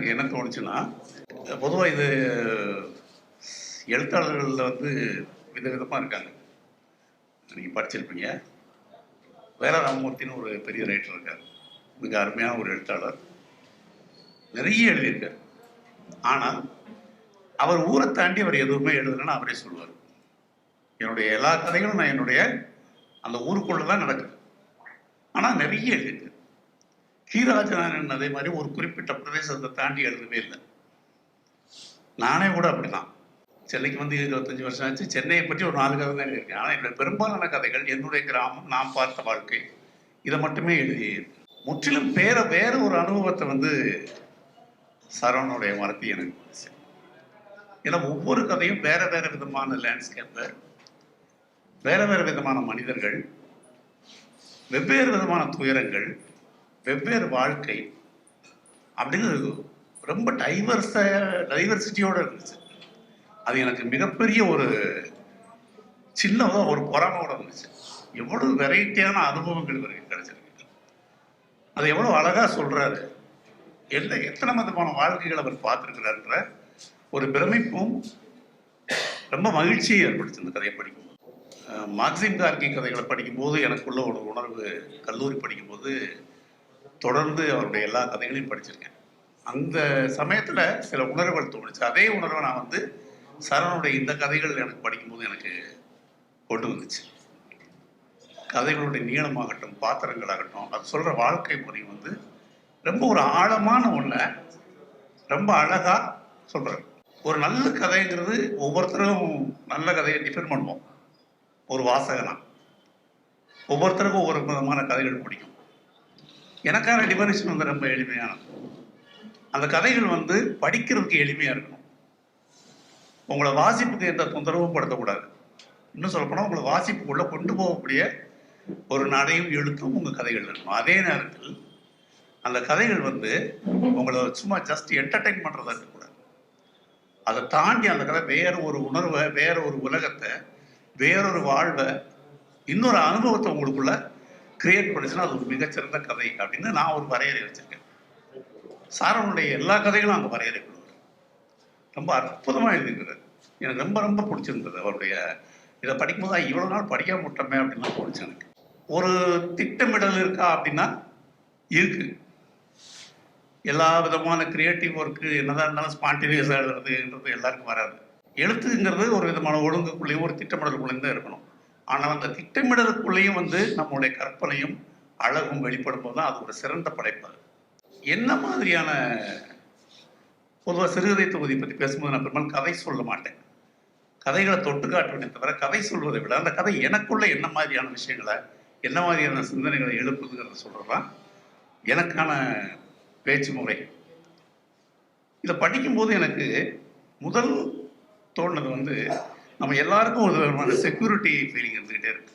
எனக்கு என்ன தோணுச்சுன்னா பொதுவாக இது எழுத்தாளர்களில் வந்து விதவிதமாக இருக்காங்க. நீங்கள் படிச்சிருப்பீங்க. வேற ராமமூர்த்தின்னு ஒரு பெரிய ரைட்டர் இருக்கார். மிக அருமையான ஒரு எழுத்தாளர். நிறைய எழுதியிருக்கார். ஆனால் அவர் ஊரை தாண்டி அவர் எதுவுமே எழுதலைன்னு அவரே சொல்லுவார். என்னுடைய எல்லா கதைகளும் நான் என்னுடைய அந்த ஊருக்குள்ளே தான் நடக்குது. ஆனால் நிறைய எழுதியிருக்கு கீராஜனானன் அதே மாதிரி ஒரு குறிப்பிட்ட பிரதேசத்தை தாண்டி எழுதவே இல்லை. நானே கூட அப்படிதான் சென்னைக்கு வந்து இருபத்தஞ்சு வருஷம் ஆச்சு. சென்னையை பற்றி ஒரு நாலு கதை தான் எழுதியிருக்கேன். ஆனால் என்னுடைய பெரும்பாலான கதைகள் என்னுடைய கிராமம் நான் பார்த்த வாழ்க்கை இதை மட்டுமே எழுதி முற்றிலும் வேற வேற ஒரு அனுபவத்தை வந்து சரவணுடைய மரத்தி எனக்கு ஏன்னா ஒவ்வொரு கதையும் வேற வேற விதமான லேண்ட்ஸ்கேப்பு வேற வேற விதமான மனிதர்கள் வெவ்வேறு விதமான துயரங்கள் வெவ்வேறு வாழ்க்கை அப்படின்னு ரொம்ப டைவர்ஸ டைவர்சிட்டியோட இருந்துச்சு. அது எனக்கு மிகப்பெரிய ஒரு சின்னதாக ஒரு பொறாமையோட இருந்துச்சு. எவ்வளவு வெரைட்டியான அனுபவங்கள் இவருக்கு கிடைச்சிருக்கு. அது எவ்வளவு அழகா சொல்றாரு. எந்த எத்தனை விதமான வாழ்க்கைகள் அவர் பார்த்திருக்கிறாருன்ற ஒரு பிரமிப்பும் ரொம்ப மகிழ்ச்சியை ஏற்படுத்தி இந்த கதையை படிக்கும்போது. அஹ் மார்க்சிம் கார்கி கதைகளை படிக்கும்போது எனக்குள்ள ஒரு உணர்வு கல்லூரி படிக்கும்போது தொடர்ந்து அவருடைய எல்லா கதைகளையும் படிச்சிருக்கேன். அந்த சமயத்தில் சில உணர்வுகள் தோணுச்சு. அதே உணர்வை நான் வந்து சரணுடைய இந்த கதைகள் எனக்கு படிக்கும்போது எனக்கு கொண்டு வந்துச்சு. கதைகளுடைய நீளமாகட்டும் பாத்திரங்களாகட்டும் அது சொல்கிற வாழ்க்கை முறை வந்து ரொம்ப ஒரு ஆழமான ஒன்றை ரொம்ப அழகாக சொல்கிறார் ஒரு நல்ல கதைங்கிறது ஒவ்வொருத்தரும் நல்ல கதையை டிஃபெண்ட் பண்ணுவோம். ஒரு வாசகனா. ஒவ்வொருத்தருக்கும் ஒவ்வொரு விதமான கதைகள் பிடிக்கும். எனக்கான டிஃபரன்ஷன் வந்து ரொம்ப எளிமையானது அந்த கதைகள் வந்து படிக்கிறதுக்கு எளிமையாக இருக்கணும். உங்களை வாசிப்புக்கு எந்த தொந்தரவும் படுத்தக்கூடாது. இன்னும் சொல்லப்போனால் உங்களை வாசிப்புக்குள்ளே கொண்டு போகக்கூடிய ஒரு நடையும் எழுத்தும் உங்கள் கதைகள் இருக்கணும். அதே நேரத்தில் அந்த கதைகள் வந்து உங்களை சும்மா ஜஸ்ட் என்டர்டைன் பண்ணுறதா இருக்கக்கூடாது. அதை தாண்டி அந்த கதை வேற ஒரு உணர்வை வேற ஒரு உலகத்தை வேறொரு வாழ்வை இன்னொரு அனுபவத்தை உங்களுக்குள்ள கிரியேட் பண்ணுச்சுன்னா அது ஒரு மிகச்சிறந்த கதை அப்படின்னு நான் ஒரு வரையறை வச்சிருக்கேன். சாரனுடைய எல்லா கதைகளும் அங்கே வரையறை பண்ணுவார் ரொம்ப அற்புதமாக எழுதியிருக்கிறார். எனக்கு ரொம்ப ரொம்ப பிடிச்சிருந்தது அவருடைய இதை படிக்கும்போது இவ்வளோ நாள் படிக்காம விட்டோமே அப்படின்லாம் தோணுச்சு எனக்கு. ஒரு திட்டமிடல் இருக்கா அப்படின்னா இருக்கு. எல்லா விதமான கிரியேட்டிவ் ஒர்க்கு என்னதான் இருந்தாலும் ஸ்பான்டினியஸாக எழுதுறதுன்றது எல்லாருக்கும் வராது. எழுத்துங்கிறது ஒரு விதமான ஒழுங்குக்குள்ளேயும் ஒரு திட்டமிடலுக்குள்ளேயும் தான் இருக்கணும். ஆனால் அந்த திட்டமிடலுக்குள்ளேயும் வந்து நம்மளுடைய கற்பனையும் அழகும் வெளிப்படும் போது தான் அது ஒரு சிறந்த படைப்பு. என்ன மாதிரியான பொதுவாக சிறுகதை தொகுதி பற்றி பேசும்போது நான் பெரும்பாலும் கதை சொல்ல மாட்டேன். கதைகளை தொட்டு காட்டுவேனே தவிர கதை சொல்வதை விட அந்த கதை எனக்குள்ள என்ன மாதிரியான விஷயங்களை என்ன மாதிரியான சிந்தனைகளை எழுப்புதுங்கிறத சொல்றதுதான் எனக்கான பேச்சு முறை. இதை படிக்கும்போது எனக்கு முதல் தோணுனது வந்து நம்ம எல்லாருக்கும் ஒரு விதமான செக்யூரிட்டி ஃபீலிங் இருந்துகிட்டே இருக்கு.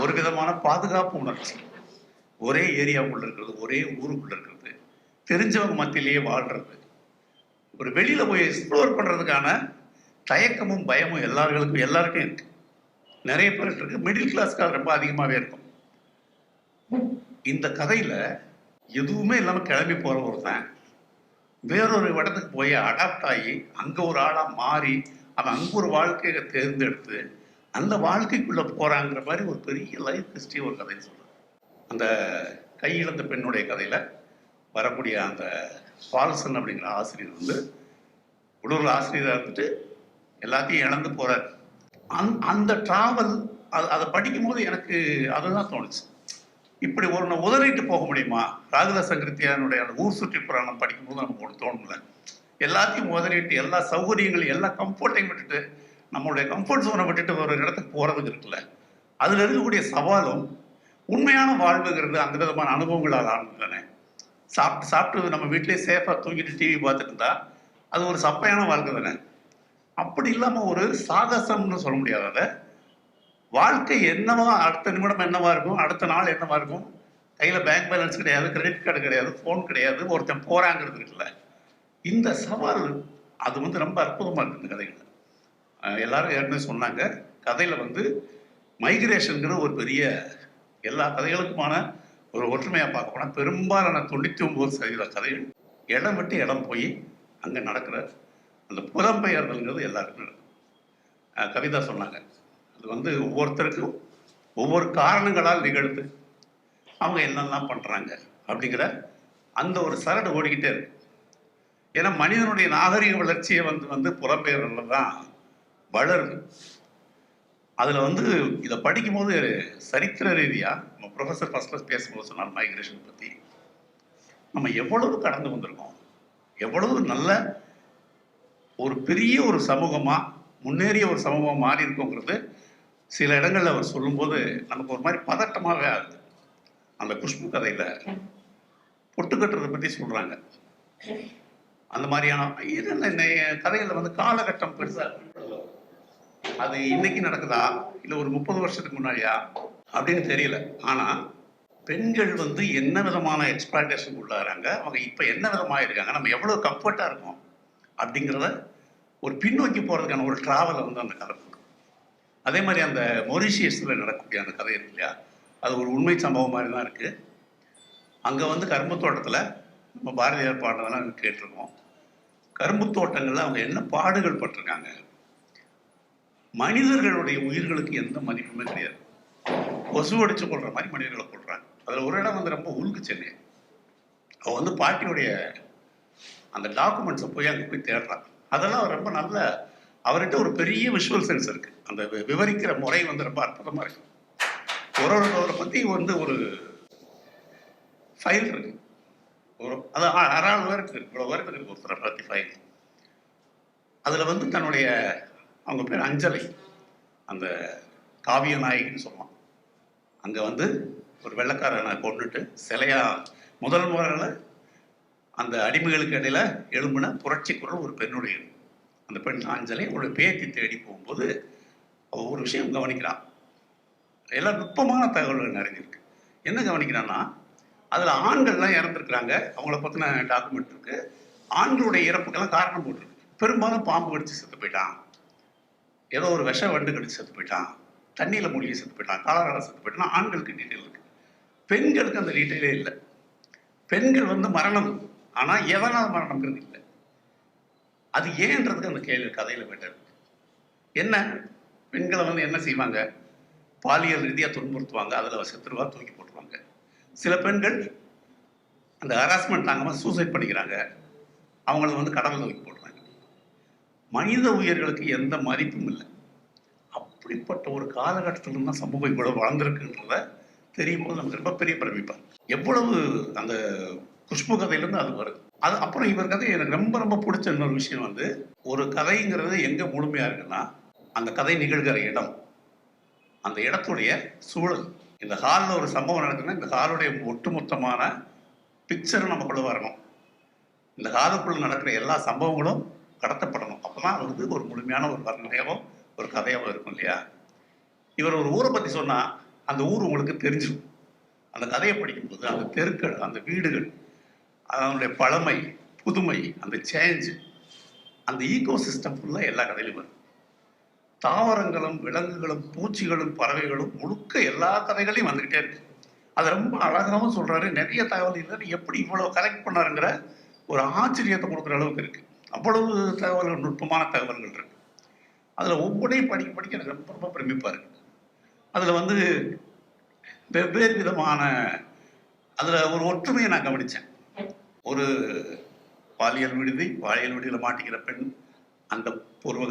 ஒரு விதமான பாதுகாப்பு உணர்ச்சி. ஒரே ஏரியாவுக்குள்ள இருக்கிறது ஒரே ஊருக்குள்ள இருக்கிறது. தெரிஞ்சவங்க மத்தியிலேயே வாழ்றது. ஒரு வெளியில போய் எக்ஸ்ப்ளோர் பண்றதுக்கான தயக்கமும் பயமும் எல்லார்களுக்கும் எல்லாருக்கும் இருக்கு. நிறைய பேர் இருக்கு. மிடில் கிளாஸ்க்காக ரொம்ப அதிகமாகவே இருக்கும். இந்த கதையில எதுவுமே இல்லாம கிளம்பி போற ஒருத்தன் வேறொரு இடத்துக்கு போய் அடாப்ட் ஆகி அங்க ஒரு ஆளா மாறி அவன் அங்கே ஒரு வாழ்க்கையை தேர்ந்தெடுத்து அந்த வாழ்க்கைக்குள்ளே போகிறாங்கிற மாதிரி ஒரு பெரிய லைஃப் ஹிஸ்ட்ரி ஒரு கதைன்னு சொல்றாரு அந்த கையிழந்த பெண்ணுடைய கதையில் வரக்கூடிய அந்த ஃபால்சன் அப்படிங்கிற ஆசிரியர் வந்து உள்ளூர் ஆசிரியராக இருந்துட்டு எல்லாத்தையும் இழந்து போகிறார் அந் அந்த ட்ராவல் அது அதை படிக்கும்போது எனக்கு அதுதான் தோணுச்சு. இப்படி ஒரு உதறிட்டு போக முடியுமா? ராகுல சங்கரித்தியானுடைய அந்த ஊர் சுற்றி புராணம் படிக்கும்போது நமக்கு ஒன்று தோணும்ல. எல்லாத்தையும் உதறிட்டு எல்லா சௌகரியங்களையும் எல்லா கம்ஃபர்ட்டையும் விட்டுட்டு நம்மளுடைய கம்ஃபர்ட் சோனை விட்டுட்டு ஒரு இடத்துக்கு போகிறதுக்கு இருக்குல்ல? அதில் இருக்கக்கூடிய சவாலும் உண்மையான வாழ்வுங்கிறது அந்த விதமான அனுபவங்களால் ஆனது தானே சாப்பிட்டு சாப்பிட்டு நம்ம வீட்டிலே சேஃபாக தூங்கிட்டு டிவி பார்த்துட்டு இருந்தா அது ஒரு சப்பையான வாழ்க்கை தானே. அப்படி இல்லாமல் ஒரு சாகசம்னு சொல்ல முடியாது அதை. வாழ்க்கை என்னவா அடுத்த நிமிடம் என்னவா இருக்கும் அடுத்த நாள் என்னவா இருக்கும்? கையில் பேங்க் பேலன்ஸ் கிடையாது கிரெடிட் கார்டு கிடையாது ஃபோன் கிடையாது ஒருத்தன் போகிறாங்கிறது இல்லை இந்த சவால் அது வந்து ரொம்ப அற்புதமாக இருக்கு இந்த கதைகள் எல்லாரும் ஏற்கனவே சொன்னாங்க. கதையில் வந்து மைக்ரேஷனுங்கிற ஒரு பெரிய எல்லா கதைகளுக்குமான ஒரு ஒற்றுமையாக பார்க்க போனால் பெரும்பாலான தொண்ணூற்றி ஒம்பது சதவீத கதைகள் இடம் விட்டு இடம் போய் அங்கே நடக்கிற அந்த புலம்பெயர்தல்ங்கிறது எல்லாருக்கும் நடக்கும் கவிதா சொன்னாங்க. அது வந்து ஒவ்வொருத்தருக்கும் ஒவ்வொரு காரணங்களால் நிகழ்த்து அவங்க என்னெல்லாம் பண்ணுறாங்க அப்படிங்கிற அந்த ஒரு சரடு ஓடிக்கிட்டே இருக்கு. ஏன்னா மனிதனுடைய நாகரிக வளர்ச்சியை வந்து வந்து புலம்பெயர்ல தான் வளருது அதில் வந்து இதை படிக்கும்போது சரித்திர ரீதியாக நம்ம ப்ரொஃபஸர் ஃபர்ஸ்ட் கிளாஸ் பேசும்போது சொன்னார் மைக்ரேஷன் பற்றி நம்ம எவ்வளவு கடந்து வந்திருக்கோம். எவ்வளவு நல்ல ஒரு பெரிய ஒரு சமூகமாக முன்னேறிய ஒரு சமூகம் மாறி இருக்கோங்கிறது சில இடங்கள்ல அவர் சொல்லும்போது நமக்கு ஒரு மாதிரி பதட்டமாகவே ஆகுது. அந்த குஷ்பு கதையில் பொட்டு கட்டுறதை பற்றி சொல்கிறாங்க அந்த மாதிரியான இது இந்த கதைகளில் வந்து காலகட்டம் பெருசாக அது இன்னைக்கு நடக்குதா? இல்லை ஒரு முப்பது வருஷத்துக்கு முன்னாடியா? அப்படின்னு தெரியல. ஆனால் பெண்கள் வந்து என்ன விதமான எக்ஸ்பிளாய்டேஷன் உள்ளாராங்க அவங்க இப்போ என்ன விதமாக இருக்காங்க? நம்ம எவ்வளோ கம்ஃபர்ட்டாக இருக்கோம்? அப்படிங்கிறத ஒரு பின்னோக்கி போகிறதுக்கான ஒரு ட்ராவலை வந்து அந்த கதை கொடுக்கும் அதே மாதிரி அந்த மொரிஷியஸில் நடக்கக்கூடிய அந்த கதை இருக்கு இல்லையா? அது ஒரு உண்மை சம்பவம் மாதிரி தான் இருக்குது அங்கே வந்து கரும்பு தோட்டத்தில் நம்ம பாரதியார் பாடுறதெல்லாம் கேட்டிருக்கோம். கரும்பு தோட்டங்களில் அவங்க என்ன பாடுகள் பட்டிருக்காங்க? மனிதர்களுடைய உயிர்களுக்கு எந்த மதிப்புமே கிடையாது. கொசு அடிச்சு கொள்ற மாதிரி மனிதர்களை கொள்றாங்க அதில் ஒரு இடம் வந்து ரொம்ப உருக்கு சென்னை. அவ வந்து பாட்டியுடைய அந்த டாக்குமெண்ட்ஸை போய் அங்கே போய் தேடுறாங்க. அதெல்லாம் ரொம்ப நல்ல அவர்கிட்ட ஒரு பெரிய விஷுவல் சென்ஸ் இருக்கு. அந்த வி- விவரிக்கிற முறை வந்து ரொம்ப அற்புதமா இருக்கு. ஒரு ஒருவரை பத்தி வந்து ஒரு ஃபைல் இருக்கு. ஒரு அது அ- அறாள் பேருக்கு இவ்வளோ பேருக்கு இருக்கு ஒருத்தர் பற்றி அதில் வந்து தன்னுடைய அவங்க பேர் அஞ்சலை. அந்த காவிய நாயகின்னு சொல்லுவான். அங்கே வந்து ஒரு வெள்ளக்காரனை கொண்டுட்டு சிலையா முதல் முறையில் அந்த அடிமைகளுக்கு இடையில எழும்பின புரட்சி குரல் ஒரு பெண்ணுடைய. அந்த பெண் அஞ்சலை அவளுடைய பேத்தி தேடி போகும்போது அவள் ஒரு விஷயம் கவனிக்கிறான். எல்லாம் நுட்பமான தகவல்கள் நிறைஞ்சிருக்கு. என்ன கவனிக்கிறான்னா அதில் ஆண்கள்லாம் இறந்துருக்குறாங்க. அவங்கள பற்றின டாக்குமெண்ட் இருக்கு. ஆண்களுடைய இறப்புக்கெல்லாம் காரணம் போட்டிருக்கு. பெரும்பாலும் பாம்பு கடிச்சு செத்து போயிட்டான். ஏதோ ஒரு விஷ வண்டு கடிச்சு செத்து போயிட்டான். தண்ணியில் மூழ்கி செத்து போயிட்டான். காலரால செத்து போயிட்டான். ஆண்களுக்கு டீட்டெயில் இருக்கு. பெண்களுக்கு அந்த டீட்டெயிலே இல்லை. பெண்கள் வந்து மரணம். ஆனால் எதனால் மரணம்ங்கிறது இல்லை. அது ஏன்றதுக்கு அந்த கேள்வி கதையில் பெட்டர் என்ன? பெண்களை வந்து என்ன செய்வாங்க? பாலியல் ரீதியாக துன்புறுத்துவாங்க. அதில் செத்துருவா தூக்கி போட்டுருவாங்க. சில பெண்கள் அந்த ஹராஸ்மெண்ட் தாங்காமல் சூசைட் பண்ணிக்கிறாங்க. அவங்கள வந்து கடவுள் தூக்கி போடுறாங்க. மனித உயிர்களுக்கு எந்த மதிப்பும் இல்லை. அப்படிப்பட்ட ஒரு காலகட்டத்தில் தான் சமூகம் இவ்வளவு வளர்ந்துருக்குன்றத தெரியும் போது நமக்கு ரொம்ப பெரிய பிரமிப்பா. எவ்வளவு அந்த குஷ்பு கதையிலேருந்து அது வருது. அது அப்புறம் இவர் கதை எனக்கு ரொம்ப ரொம்ப பிடிச்ச இன்னொரு விஷயம் வந்து ஒரு கதைங்கிறது எங்கே முழுமையாக இருக்குன்னா அந்த கதை நிகழ்கிற இடம் அந்த இடத்துடைய சூழல். இந்த ஹாலில் ஒரு சம்பவம் நடக்குதுன்னா இந்த ஹாலுடைய ஒட்டுமொத்தமான பிக்சரும் நமக்குள்ள வரணும். இந்த ஹாலுக்குள்ள நடக்கிற எல்லா சம்பவங்களும் கடத்தப்படணும். அப்பதான் அது வந்து ஒரு முழுமையான ஒரு வர்ணனையாவோ ஒரு கதையாவோ இருக்கும் இல்லையா? இவர் ஒரு ஊரை பற்றி சொன்னால் அந்த ஊர் உங்களுக்கு தெரிஞ்சிடும். அந்த கதையை படிக்கும்போது அந்த தெருக்கள் அந்த வீடுகள் அதனுடைய பழமை புதுமை அந்த சேஞ்சு அந்த ஈகோ சிஸ்டம் ஃபுல்லாக எல்லா கதையிலும் வரும். தாவரங்களும் விலங்குகளும் பூச்சிகளும் பறவைகளும் முழுக்க எல்லா கதைகளையும் வந்துக்கிட்டே இருக்கு. அது ரொம்ப அழகாகவும் சொல்றாரு. நிறைய தகவல் இல்லை எப்படி இவ்வளவு கலெக்ட் பண்ணாருங்கிற ஒரு ஆச்சரியத்தை கொடுக்குற அளவுக்கு இருக்கு. அவ்வளவு தகவல்கள் நுட்பமான தகவல்கள் இருக்கு. அதுல ஒவ்வொன்றையும் படிக்க படிக்க எனக்கு ரொம்ப ரொம்ப பிரமிப்பா இருக்கு. அதுல வந்து வெவ்வேறு விதமான அதுல ஒரு ஒற்றுமையை நான் கவனிச்சேன். ஒரு பாலியல் விடுதி பாலியல் விடுதியில் மாட்டிக்கிற பெண் அந்த பூர்வ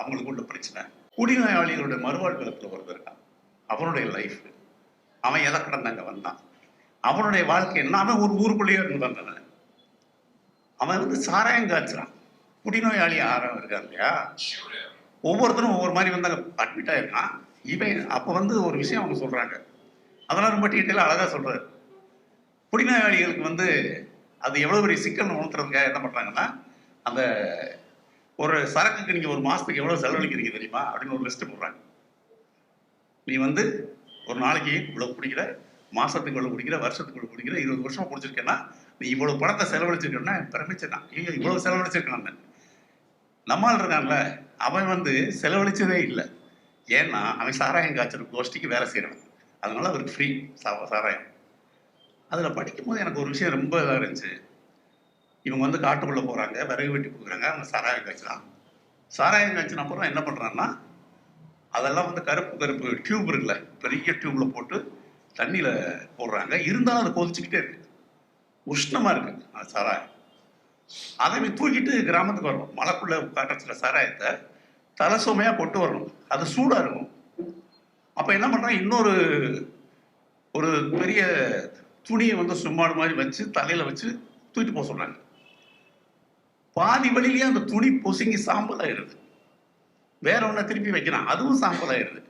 அவங்களுக்கு உள்ள பிரச்சனை. குடிநோயாளிகளுடைய மறுவாழ்வுலத்தில் ஒருவர் இருக்கான். அவனுடைய லைஃப் அவன் எதை கடந்த அங்கே வந்தான்? அவனுடைய வாழ்க்கை என்ன? அவன் ஒரு ஊருக்குள்ளேயே இருந்து வந்தவன் அவன் வந்து சாராயம் காய்ச்சுறான். குடிநோயாளி ஆரம் இருக்கான் இல்லையா? ஒவ்வொருத்தரும் ஒவ்வொரு மாதிரி வந்தாங்க அட்மிட் ஆயிருக்கான். இவன் அப்போ வந்து ஒரு விஷயம் அவங்க சொல்கிறாங்க அதெல்லாம் ரொம்ப டீட்டெயிலாக அழகாக சொல்றாரு. குடிநோயாளிகளுக்கு வந்து அது எவ்வளோ பெரிய சிக்கல் உணர்த்துறதுக்காக என்ன பண்ணுறாங்கன்னா அந்த ஒரு சரக்குக்கு நீங்க ஒரு மாசத்துக்கு எவ்வளவு செலவழிக்கிறீங்க தெரியுமா? அப்படின்னு ஒரு லிஸ்ட் போடுறாங்க. நீ வந்து ஒரு நாளைக்கு இவ்வளவு குடிக்கிற மாசத்துக்கு இவ்வளவு குடிக்கிற வருஷத்துக்கு இவ்வளவு குடிக்கிற இருபது வருஷம் குடிச்சிருக்கேன்னா நீ இவ்வளவு பணத்தை செலவழிச்சிருக்கேன்னா பிரமிச்சதான் ஐயோ இவ்வளவு செலவழிச்சிருக்கான் நம்மால் இருக்கான்ல அவன் வந்து செலவழிச்சதே இல்லை. ஏன்னா அவன் சாராயம் காய்ச்சல் கோஷ்டிக்கு வேலை செய்கிறான் அதனால அவருக்கு ஃப்ரீ சாராயம். அதில் படிக்கும்போது எனக்கு ஒரு விஷயம் ரொம்ப இதாக இருந்துச்சு. இவங்க வந்து காட்டுக்குள்ளே போகிறாங்க விறகு வெட்டி கொடுக்குறாங்க அவங்க சாராயம் காய்ச்சலாம் சாராயம் காய்ச்சின அப்புறம் என்ன பண்ணுறாங்கன்னா அதெல்லாம் வந்து கருப்பு கருப்பு டியூப் இருக்குல்ல பெரிய டியூப்பில் போட்டு தண்ணியில் போடுறாங்க. இருந்தாலும் அது கொதிச்சுக்கிட்டே இருக்கு. உஷ்ணமாக இருக்கு அந்த சாராயம். அதை தூக்கிட்டு கிராமத்துக்கு வரணும். மலைக்குள்ளே காட்டுற சாராயத்தை தலை சுமையாக கொண்டு வரணும். அது சூடாக இருக்கும். அப்போ என்ன பண்ணுறான் இன்னொரு ஒரு பெரிய துணியை வந்து சும்மாடு மாதிரி வச்சு தலையில் வச்சு தூக்கிட்டு போக சொல்கிறாங்க பாதி வழியிலேயே அந்த துணி பொசுங்கி சாம்பல் ஆயிடுது வேற ஒன்றை திருப்பி வைக்கிறான் அதுவும் சாம்பல் ஆயிடுது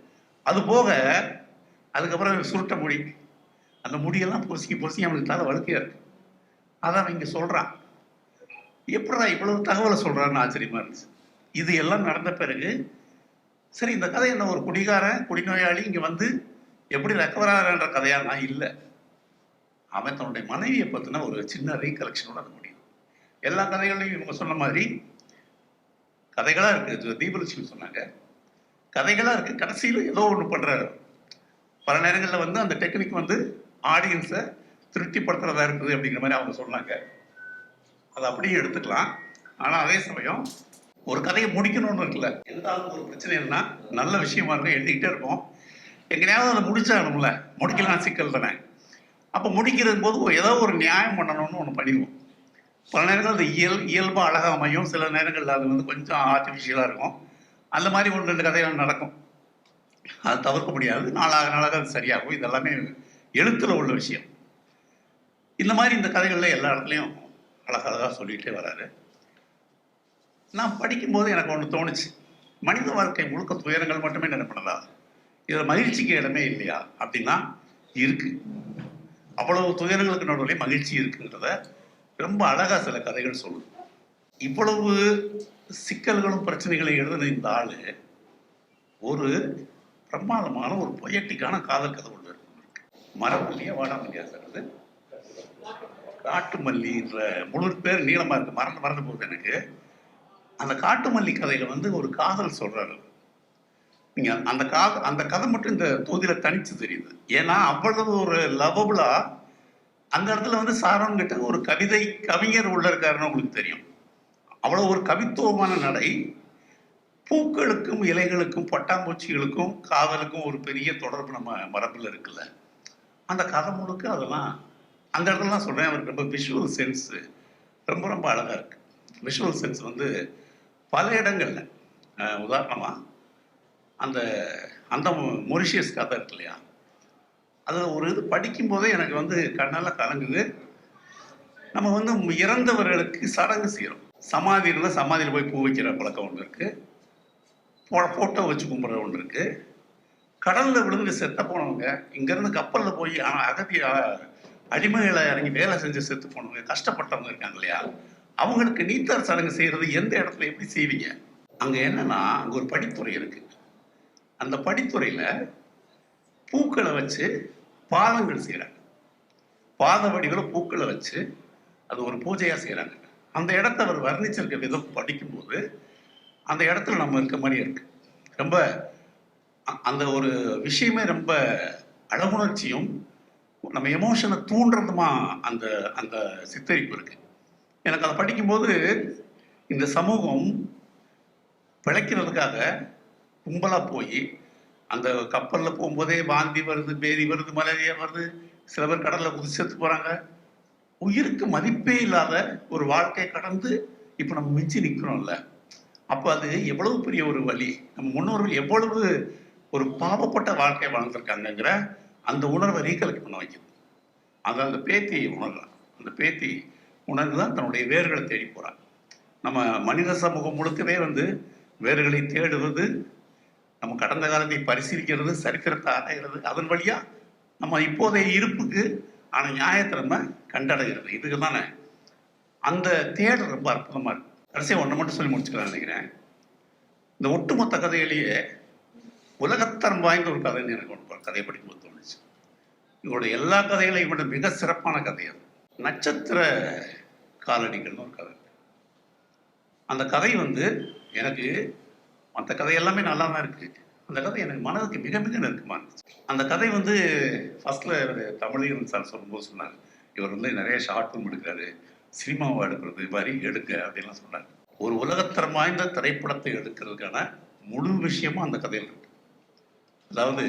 அது போக அதுக்கப்புறம் சுருட்ட முடி. அந்த முடியெல்லாம் பொசுக்கி பொசுங்கி அவனுக்கு தலை வழுக்கையா இருக்கு. அதை அவன் இங்கே சொல்கிறான் எப்படா இவ்வளவு தகவலை சொல்கிறான்னு ஆச்சரியமாக இருந்துச்சு. இது எல்லாம் நடந்த பிறகு சரி இந்த கதை என்ன? ஒரு குடிகாரன் குடிநோயாளி இங்கே வந்து எப்படி ரெக்கவர் ஆகிறான்ற கதையாக நான் இல்லை. அவன் தன்னுடைய மனைவியை பற்றின ஒரு சின்ன ரீகலெக்ஷனோட அது எல்லா கதைகளையும் இவங்க சொன்ன மாதிரி கதைகளாக இருக்குது தீபலட்சுமி சொன்னாங்க. கதைகளாக இருக்குது கடைசியில் ஏதோ ஒன்று பண்ணுறாரு பல நேரங்களில் வந்து அந்த டெக்னிக் வந்து ஆடியன்ஸை திருப்திப்படுத்துறதா இருக்குது அப்படிங்கிற மாதிரி அவங்க சொன்னாங்க. அதை அப்படியே எடுத்துக்கலாம். ஆனால் அதே சமயம் ஒரு கதையை முடிக்கணும்னு இருக்குல்ல. எதாவது ஒரு பிரச்சனை இல்லைன்னா நல்ல விஷயமா இருக்கும் எழுதிக்கிட்டே இருக்கும் எங்கேயாவது அதை முடிச்சாகணும்ல. முடிக்கலாம் சிக்கல் தானே. அப்போ முடிக்கிறது போது ஏதோ ஒரு நியாயம் பண்ணணும்னு ஒன்று பண்ணிடுவோம். பல நேரங்கள் அது இயல் இயல்பாக அழகாக அமையும். சில நேரங்களில் அது வந்து கொஞ்சம் ஆர்டிஃபிஷியலாக இருக்கும். அந்த மாதிரி ஒன்று ரெண்டு கதைகள் நடக்கும். அது தவிர்க்க முடியாது. நாளாக நாளாக அது சரியாகும். இதெல்லாமே எழுத்துல உள்ள விஷயம். இந்த மாதிரி இந்த கதைகளில் எல்லா இடத்துலையும் அழகழகாக சொல்லிகிட்டே வராரு. நான் படிக்கும்போது எனக்கு ஒன்று தோணுச்சு. மனித வாழ்க்கை முழுக்க துயரங்கள் மட்டுமே நினைப்பனதா இதில் மகிழ்ச்சிக்கு இடமே இல்லையா? அப்படின்னா இருக்கு. அவ்வளவு துயரங்களுக்கு நடுவில் மகிழ்ச்சி இருக்குன்றத ரொம்ப அழகா சில கதைகள் சொல்லுது. இவ்வளவு சிக்கல்களும் பிரச்சனைகளும் எழுதின இந்த ஆளு ஒரு பிரமாதமான ஒரு பொயட்டிக்கான காதல் கதை ஒன்று இருக்கு. மரமல்லியா வாடாமல்லியா சொல்றது காட்டுமல்லின்ற முழு பேர் நீளமா இருக்கு. மறந்து மறந்து போகுது எனக்கு. அந்த காட்டுமல்லி கதையில வந்து ஒரு காதல் சொல்றாரு. நீங்க அந்த காத அந்த கதை மட்டும் இந்த தொகுதியில தனிச்சு தெரியுது. ஏன்னா அவ்வளவு ஒரு லவபுளா அந்த இடத்துல வந்து சாரம் கிட்ட ஒரு கவிதை கவிஞர் உள்ள இருக்காருன்னு உங்களுக்கு தெரியும். அவ்வளோ ஒரு கவித்துவமான நடை. பூக்களுக்கும் இலைகளுக்கும் பட்டாம்பூச்சிகளுக்கும் காதலுக்கும் ஒரு பெரிய தொடர்பு நம்ம மரபில் இருக்குல்ல. அந்த கதை முழுக்க அதெல்லாம் அந்த இடத்துலலாம் சொல்கிறேன் அவருக்கு ரொம்ப விஷுவல் சென்ஸு ரொம்ப ரொம்ப அழகாக இருக்கு. விஷுவல் சென்ஸ் வந்து பல இடங்களில். உதாரணமாக அந்த அந்த மொரிஷியஸ் கதை இருக்கு இல்லையா? அது ஒரு இது படிக்கும் போதே எனக்கு வந்து கண்ணால கலங்குது. நம்ம வந்து இறந்தவர்களுக்கு சடங்கு செய்கிறோம் சமாதி இருந்தால் சமாதியில் போய் பூ வைக்கிற பழக்கம் ஒன்று இருக்கு. ஃபோட்டோ வச்சு கும்பிட்ற ஒன்று இருக்கு. கடலில் விழுந்து செத்த போனவங்க இங்கேருந்து கப்பலில் போய் ஆனால் அகதி அடிமைகளை இறங்கி வேலை செஞ்சு செத்து போனவங்க கஷ்டப்பட்டவங்க இருக்காங்க இல்லையா? அவங்களுக்கு நீத்தார் சடங்கு செய்கிறது எந்த இடத்துல எப்படி செய்வீங்க? அங்கே என்னன்னா அங்கே ஒரு படித்துறை இருக்கு. அந்த படித்துறையில் பூக்களை வச்சு பாதங்கள் செய்கிறாங்க பாத வடிவில் பூக்களை வச்சு அது ஒரு பூஜையாக செய்கிறாங்க அந்த இடத்த அவர் வர்ணிச்சிருக்க விதம் படிக்கும்போது அந்த இடத்துல நம்ம இருக்க மாதிரி இருக்கு. ரொம்ப அ- அந்த ஒரு விஷயமே ரொம்ப அழகுணர்ச்சியும் நம்ம எமோஷனை தூண்டுறதுமா அந்த அந்த சித்தரிப்பு இருக்கு. எனக்கு அதை படிக்கும்போது இந்த சமூகம் பிழைக்கிறதுக்காக கும்பலாக போய் அந்த கப்பலில் போகும்போதே வாந்தி வருது பேதி வருது மலேரியா வருது. சில பேர் கடலில் குதிச்சு செத்து போகிறாங்க உயிருக்கு மதிப்பே இல்லாத ஒரு வாழ்க்கையை கடந்து இப்போ நம்ம மிஞ்சி நிற்கிறோம்ல அப்போ அது எவ்வளவு பெரிய ஒரு வழி? நம்ம முன்னோர்கள் எவ்வளவு ஒரு பாவப்பட்ட வாழ்க்கை வாழ்ந்துருக்காங்கங்கிற அந்த உணர்வை ரீகலெக்ட் பண்ண வைக்குது. அதை அந்த பேத்தியை உணர்றான் அந்த பேத்தி உணர்ந்து தான் தன்னுடைய வேர்களை தேடி போகிறான் நம்ம மனித சமூகம் முழுக்கவே வந்து வேர்களை தேடுவது நம்ம கடந்த காலத்தை பரிசீலிக்கிறது சரித்திரத்தை அடைகிறது அதன் வழியா நம்ம இப்போதைய இருப்புக்கு ஆன நியாயத்தை நம்ம கண்டடைகிறது. இதுக்கு தானே அந்த தேடல் ரொம்ப அற்புதமா இருக்கு. கடைசியாக ஒன்று மட்டும் சொல்லி முடிச்சுக்கலாம் நினைக்கிறேன். இந்த ஒட்டுமொத்த கதையிலேயே உலகத்தரம் வாய்ந்த ஒரு கதைன்னு எனக்கு ஒன்று கதையை படிக்கும்போது தோணுச்சு. இவருடைய எல்லா கதைகளையும் விட மிக சிறப்பான கதை அது. நட்சத்திர காலடிகள்னு ஒரு கதை அந்த கதை வந்து எனக்கு மற்ற கதை எல்லாமே நல்லா தான் இருக்கு. அந்த கதை எனக்கு மனதுக்கு மிக மிக நெருக்கமாக இருந்துச்சு. அந்த கதை வந்து ஃபர்ஸ்ட்ல தமிழீரன் சார் சொல்லும்போது சொன்னார். இவர் வந்து நிறைய ஷார்ட் ஃபிலிம் எடுக்கிறாரு. சினிமாவை எடுக்கிறது மாதிரி எடுக்க அப்படின்லாம் சொன்னார். ஒரு உலகத்தரம் வாய்ந்த திரைப்படத்தை எடுக்கிறதுக்கான முழு விஷயமும் அந்த கதையில் இருக்கு. அதாவது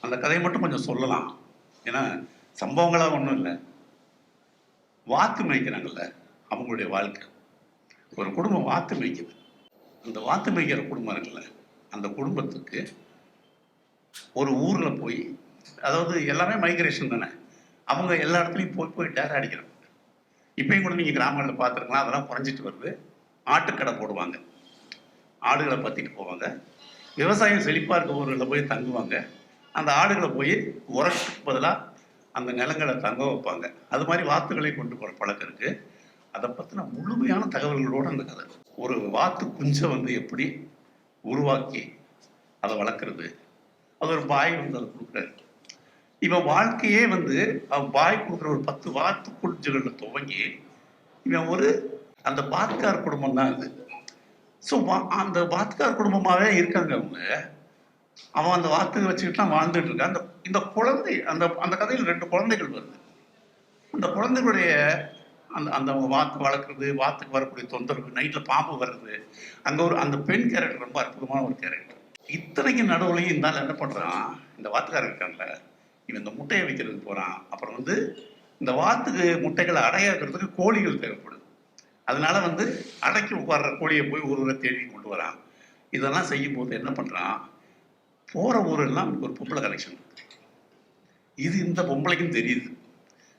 அந்த கதையை மட்டும் கொஞ்சம் சொல்லலாம். ஏன்னா சம்பவங்களாக ஒன்றும் இல்லை. வாக்கு மேய்க்கிறாங்கல்ல அவங்களுடைய வாழ்க்கை. ஒரு குடும்பம் வாக்கு மேய்க்குது. அந்த வாத்து மேய்க்கிற குடும்பம் இருக்குல்ல அந்த குடும்பத்துக்கு ஒரு ஊரில் போய் அதாவது எல்லாமே மைக்ரேஷன் தானே அவங்க எல்லா இடத்துலையும் போய் போய் டேரா அடிக்கிறாங்க. இப்பயும் கூட நீங்கள் கிராமங்களில் பார்த்துருக்கலாம் அதெல்லாம் குறைஞ்சிட்டு வருது. ஆட்டுக்கடை போடுவாங்க. ஆடுகளை பற்றிட்டு போவாங்க. விவசாயம் செழிப்பாக இருக்க ஊர்களில் போய் தங்குவாங்க. அந்த ஆடுகளை போய் உரத்துக்கு பதிலாக அந்த நிலங்களை தங்க வைப்பாங்க. அது மாதிரி வாத்துகளை கொண்டு போகிற பழக்கம் இருக்குது அதை பற்றின முழுமையான தகவல்களோட அந்த கதை. ஒரு வாத்து குஞ்சை வந்து எப்படி உருவாக்கி அதை வளர்க்குறது? அது ஒரு பாய் வந்து அதை கொடுக்குறாரு. இவன் வாழ்க்கையே வந்து அவன் பாய் கொடுக்குற ஒரு பத்து வாத்து குஞ்சுகளில் துவங்கி இவன் ஒரு அந்த பாத்கார் குடும்பம் தான் இது ஸோ அந்த பாத்கார் குடும்பமாகவே இருக்காங்க அவங்க. அவன் அந்த வார்த்தையை வச்சுக்கிட்டு தான் வாழ்ந்துட்டு இருக்கான். அந்த இந்த குழந்தை அந்த அந்த கதையில் ரெண்டு குழந்தைகள் வருது. அந்த குழந்தைகளுடைய அந்த அந்த வாத்து வளர்க்குறது வாத்துக்கு வரக்கூடிய தொந்தரவு நைட்டில் பாம்பு வர்றது. அங்கே ஒரு அந்த பெண் கேரக்டர் ரொம்ப அற்புதமான ஒரு கேரக்டர் இத்தனைக்கு நடுவுலையும் இருந்தாலும் என்ன பண்ணுறான் இந்த வாத்துக்காரன் இருக்கான்ல. இவன் இந்த முட்டையை வைக்கிறதுக்கு போகிறான் அப்புறம் வந்து இந்த வாத்துக்கு முட்டைகளை அடையாக்கிறதுக்கு கோழிகள் தேவைப்படுது. அதனால வந்து அடைக்கி உட்கார்ற கோழியை போய் ஒரு ஊரை தேடி கொண்டு வரான். இதெல்லாம் செய்யும்போது என்ன பண்ணுறான் போகிற ஊரெல்லாம் ஒரு பொம்பளை கலெக்ஷன் இது இந்த பொம்பளைக்கும் தெரியுது.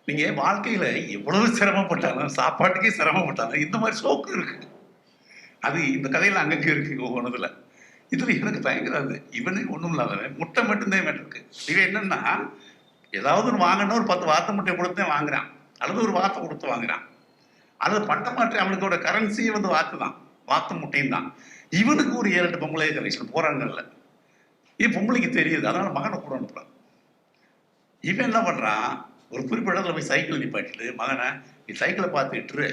நீங்கள் வாழ்க்கையில் எவ்வளவு சிரமப்பட்டாலும் சாப்பாட்டுக்கே சிரமப்பட்டாலும் இந்த மாதிரி சோக்கு இருக்கு. அது இந்த கதையில் அங்கங்கே இருக்கு ஒவ்வொன்றுல இதில் எனக்கு தயங்குறாது இவனே ஒன்றும் இல்லாதவன் முட்டை மட்டும்தான் இவன் இருக்கு. இவன் என்னன்னா ஏதாவது ஒரு வாங்கணும் ஒரு பத்து வார்த்தை முட்டை கொடுத்தே வாங்குறான். அல்லது ஒரு வார்த்தை கொடுத்து வாங்குறான். அல்லது பட்ட மாற்றி அவனுக்கோட கரன்சியே வந்து வாத்து தான். வாத்து முட்டையும் தான். இவனுக்கு ஒரு ஏழு எட்டு பொம்பளை கனெக்ஷன் போறாங்கல்ல. இது பொம்பளைக்கு தெரியுது? அதனால மகனை கூட அனுப்புறான் இவன் என்ன பண்றான்? ஒரு குறிப்பிட்ட இடத்துல போய் சைக்கிள் நிப்பாட்டிட்டு மகனை நீ சைக்கிளை பார்த்துட்டுரு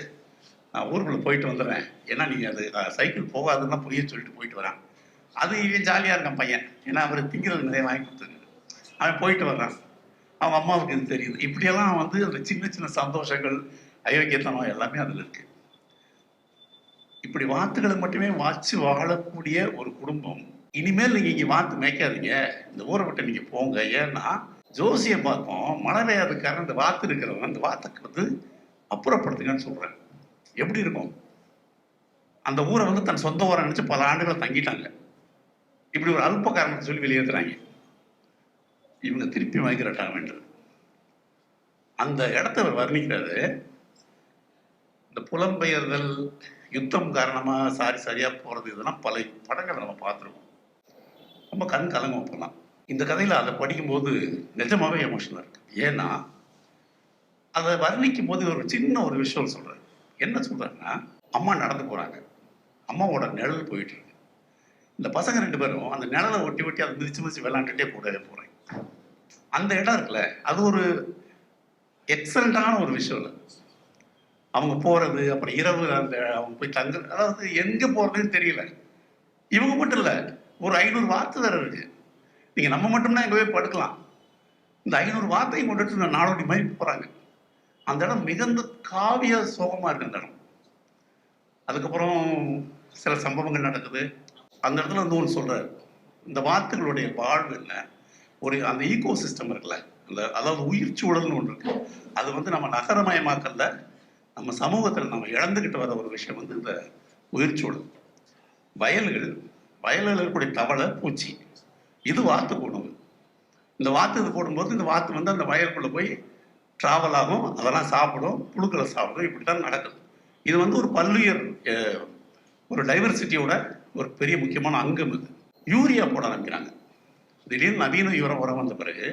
நான் ஊருக்குள்ளே போயிட்டு வந்துடுறேன். ஏன்னா நீங்கள் அது அஹ், சைக்கிள் போகாதுன்னா புரிய சொல்லிட்டு போயிட்டு வரான். அது இவன் ஜாலியாக இருக்கான் பையன். ஏன்னா அவர் திங்கிறது நிறைய வாங்கி கொடுத்துருக்கு அவன் போயிட்டு வர்றான். அவங்க அம்மாவுக்கு இது தெரியுது. இப்படியெல்லாம் வந்து அந்த சின்ன சின்ன சந்தோஷங்கள் அயோக்கியத்தனம் எல்லாமே அதில் இருக்கு. இப்படி வாத்துகளை மட்டுமே வாச்சு வாழக்கூடிய ஒரு குடும்பம். இனிமேல் நீங்கள் இங்கே வாத்து மேய்க்காதீங்க. இந்த ஊரை விட்டு நீங்கள் போங்க. ஏன்னா ஜோசியம் பார்ப்போம் மழை பெய்யாதுக்காரன் அந்த வாத்து இருக்கிறவன் அந்த வாத்துக்கு வந்து அப்புறப்படுத்துங்கன்னு சொல்கிறேன் எப்படி இருக்கும்? அந்த ஊரை வந்து தன் சொந்த ஊரை நினச்சி பல ஆண்டுகள் தங்கிட்டாங்க. இப்படி ஒரு அல்ப காரணத்தை சொல்லி வெளியேற்றுறாங்க இவங்க திருப்பி மைக்ரேட் வேண்டும். அந்த இடத்த அவர் வர்ணிக்கிறது இந்த புலம்பெயர்தல் யுத்தம் காரணமாக சாரி சரியாக போகிறது இதெல்லாம் பல படங்களை நம்ம பார்த்துருக்கோம். ரொம்ப கண் கலங்கும் அப்பெல்லாம். இந்த கதையில் அதை படிக்கும்போது நிஜமாகவே எமோஷனாக இருக்கு. ஏன்னா அதை வர்ணிக்கும் போது ஒரு சின்ன ஒரு விஷயம் சொல்கிறார் என்ன சொல்கிறாருன்னா அம்மா நடந்து போகிறாங்க அம்மாவோட நிழல் போயிட்டு இருக்கு. இந்த பசங்க ரெண்டு பேரும் அந்த நிழலை ஒட்டி ஒட்டி அதை மிதிச்சு மிதிச்சு விளாண்டுட்டே கூடவே போகிறேன் அந்த இடம் இருக்குல்ல அது ஒரு எக்ஸலண்டான ஒரு விஷயம் இல்லை. அவங்க போகிறது அப்புறம் இரவு அந்த அவங்க போய் தங்குறது அதாவது எங்கே போகிறதுன்னு தெரியல. இவங்க மட்டும் இல்லை ஒரு ஐநூறு வார்த்தை தர இருக்குது நீங்கள் நம்ம மட்டும்தான் எங்கே போய் படுக்கலாம். இந்த ஐநூறு வார்த்தையும் கொண்டுட்டு இந்த நாடோடி மாதிரி போகிறாங்க அந்த இடம் மிகுந்த காவிய சோகமாக இருக்கு அந்த இடம். அதுக்கப்புறம் சில சம்பவங்கள் நடக்குது. அந்த இடத்துல வந்து ஒன்று சொல்கிறார் இந்த வாத்துகளுடைய வாழ்வு என்ன? ஒரு அந்த ஈகோ சிஸ்டம் இருக்குல்ல அந்த அதாவது உயிர் சூழல்னு ஒன்று இருக்கு. அது வந்து நம்ம நகரமயமாக்கல்ல நம்ம சமூகத்தில் நம்ம இழந்துக்கிட்டு வர ஒரு விஷயம் வந்து இந்த உயிர் சூழல். வயல்கள் வயல்களில் இருக்கக்கூடிய தவளை பூச்சி. இது வாத்து உணவு இந்த வாத்து இது போடும்போது இந்த வாத்து வந்து அந்த வயலுக்குள்ளே போய் ட்ராவல் ஆகும். அதெல்லாம் சாப்பிடும். புழுக்களை சாப்பிடும். இப்படி தான் நடக்குது. இது வந்து ஒரு பல்லுயிர் ஒரு டைவர்சிட்டியோட ஒரு பெரிய முக்கியமான அங்கம் இது. யூரியா போட ஆரம்பிக்கிறாங்க. திடீர்னு நவீன உரம் உரம் வந்த பிறகு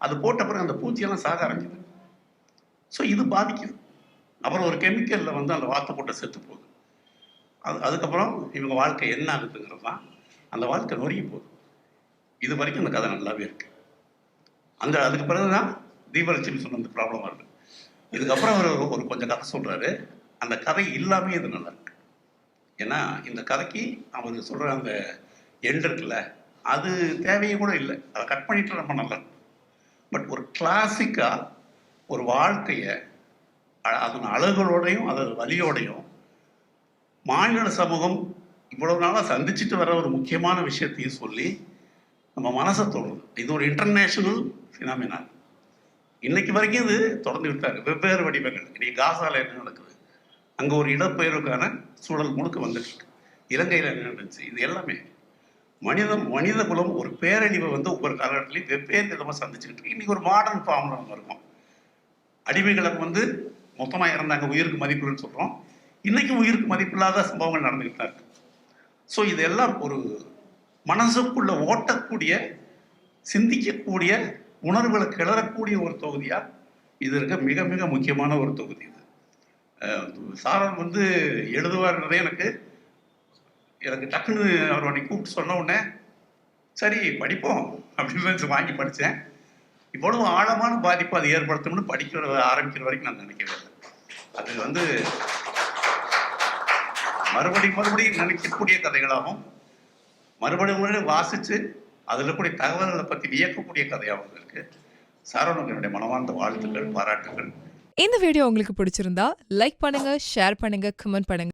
அது போட்ட பிறகு அந்த பூச்சியெல்லாம் சாக ஆரம்பிக்குது. ஸோ இது பாதிக்குது. அப்புறம் ஒரு கெமிக்கலில் வந்து அந்த வாத்து போட்ட செத்து போகுது. அது அதுக்கப்புறம் இவங்க வாழ்க்கை என்ன ஆகுதுங்கிறது தான் அந்த வாழ்க்கை நொறுங்கி போகுது. இது வரைக்கும் அந்த கதை நல்லாவே இருக்கு. அந்த அதுக்கு பிறகு தான் தீபலட்சுமி சொன்ன அந்த ப்ராப்ளம் வருது. இதுக்கப்புறம் அவர் ஒரு கொஞ்சம் கதை சொல்கிறாரு அந்த கதை இல்லாமே இது நல்லா இருக்கு. ஏன்னா இந்த கதைக்கு அவர் சொல்கிற அந்த எண்ட் இருக்குல்ல அது தேவையே கூட இல்லை. அதை கட் பண்ணிட்டு ரொம்ப நல்லா பட் ஒரு கிளாசிக்காக ஒரு வாழ்க்கையை அதன் அழகுகளோடையும் அதன் வலியோடையும் மாநில சமூகம் இவ்வளவு நாளாக சந்திச்சுட்டு வர ஒரு முக்கியமான விஷயத்தையும் சொல்லி நம்ம மனசை தொடுறது இது ஒரு இன்டர்நேஷனல் ஃபினாமினா இன்னைக்கு வரைக்கும் இது தொடர்ந்து விட்டாங்க வெவ்வேறு வடிவங்கள். இன்னைக்கு காசால என்ன நடக்குது? அங்கே ஒரு இடப்பெயர்வுக்கான சூழல் முழுக்க வந்துட்டு இருக்கு இலங்கையில் என்ன நடந்துச்சு? இது எல்லாமே மனிதம் மனித குலம் ஒரு பேரழிவை வந்து ஒவ்வொரு காலகட்டத்திலையும் வெவ்வேறு விதமாக சந்திச்சுக்கிட்டு இருக்கு. இன்னைக்கு ஒரு மாடர்ன் ஃபார்ம்ல நம்ம இருக்கோம். அடிமைகளை வந்து மொத்தமாக இறந்தாங்க. உயிருக்கு மதிப்புன்னு சொல்கிறோம் இன்னைக்கு உயிருக்கு மதிப்பில்லாத சம்பவங்கள் நடந்துகிட்டு தான் இருக்கு. ஸோ இதெல்லாம் ஒரு மனசுக்குள்ள ஓட்டக்கூடிய சிந்திக்கக்கூடிய உணர்வுகளை கிளறக்கூடிய ஒரு தொகுதியா இது இருக்க மிக மிக முக்கியமான ஒரு தொகுதி இது. சாரன் வந்து எழுதுவார்ன்றதே எனக்கு எனக்கு டக்குன்னு அவர் உடனே கூப்பிட்டு சொன்ன உடனே சரி படிப்போம் அப்படின்னு வாங்கி படித்தேன் இவ்வளவு ஆழமான பாதிப்பு அது ஏற்படுத்தும்னு படிக்கிற ஆரம்பிக்கிற வரைக்கும் நான் நினைக்கவே இல்லை. அது வந்து மறுபடியும் மறுபடியும் நினைக்கக்கூடிய கதைகளாகவும் மறுபடியும் மறுபடியும் வாசிச்சு அதில் கூடிய தகவல்களை பற்றி வியக்கக்கூடிய கதையாகவும் இருக்கு. சாரனுக்கு என்னுடைய மனமார்ந்த வாழ்த்துக்கள் பாராட்டுகள் இந்த வீடியோ உங்களுக்கு பிடிச்சிருந்தா லைக் பண்ணுங்க ஷேர் பண்ணுங்க கமெண்ட் பண்ணுங்க.